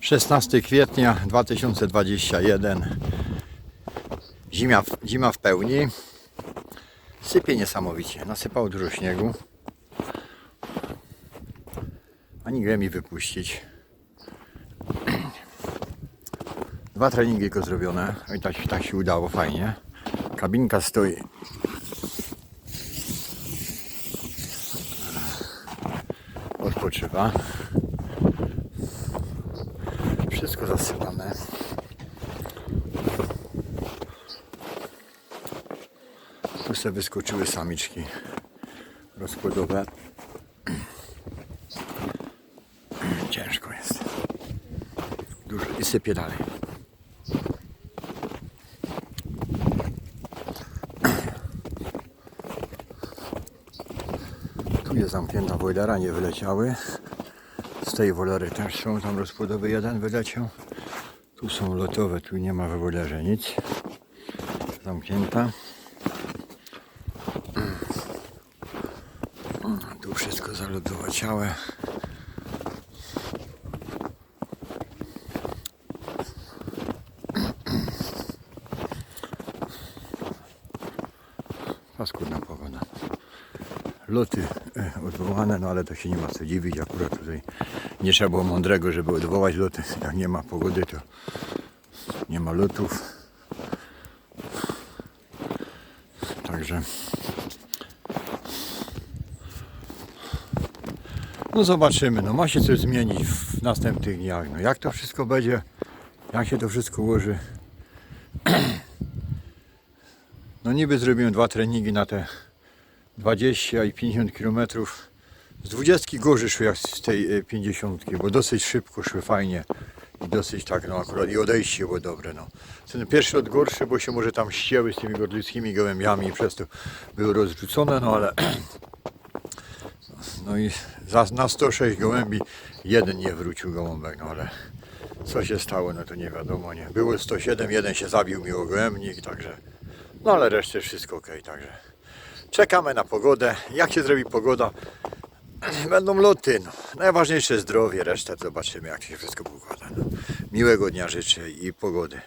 Szesnasty kwietnia 2021 Zima, zima w pełni. Sypie niesamowicie. Nasypało dużo śniegu. Ani grę mi wypuścić. Dwa treningi tylko zrobione. I tak, tak się udało fajnie. Kabinka stoi Odpoczywa Wszystko zasypane. Tu sobie wyskoczyły samiczki rozpłodowe. Ciężko jest. Dużo i sypie dalej. Tu jest zamknięta wojdara, nie wyleciały. Z tej wolery też są, tam rozpłodowy jeden wyleciał. Tu są lotowe, tu nie ma w wolerze nic. Zamknięta. Tu wszystko zalodowaciałe. Paskudna pogoda. Loty e, odwołane, no ale to się nie ma co dziwić. Akurat tutaj nie trzeba było mądrego, żeby odwołać loty. Jak nie ma pogody, to nie ma lotów. Także no zobaczymy. No ma się coś zmienić w następnych dniach. No jak to wszystko będzie, jak się to wszystko ułoży. No niby zrobiłem dwa treningi na te 20 i 50 km. Z 20 gorzej szły jak z tej e, 50, bo dosyć szybko szły fajnie. I dosyć tak, no akurat i odejście było dobre, no. Ten pierwszy od gorszy, bo się może tam ścięły z tymi gorlickimi gołębiami i przez to były rozrzucone, no ale no i za, na 106 gołębi jeden nie wrócił gołąbek, no ale co się stało, no to nie wiadomo, nie. Było 107, jeden się zabił miłogołębnik, także no ale resztę wszystko ok, także czekamy na pogodę. Jak się zrobi pogoda, będą loty. No. Najważniejsze zdrowie, resztę zobaczymy jak się wszystko układa. No. Miłego dnia życzę i pogody.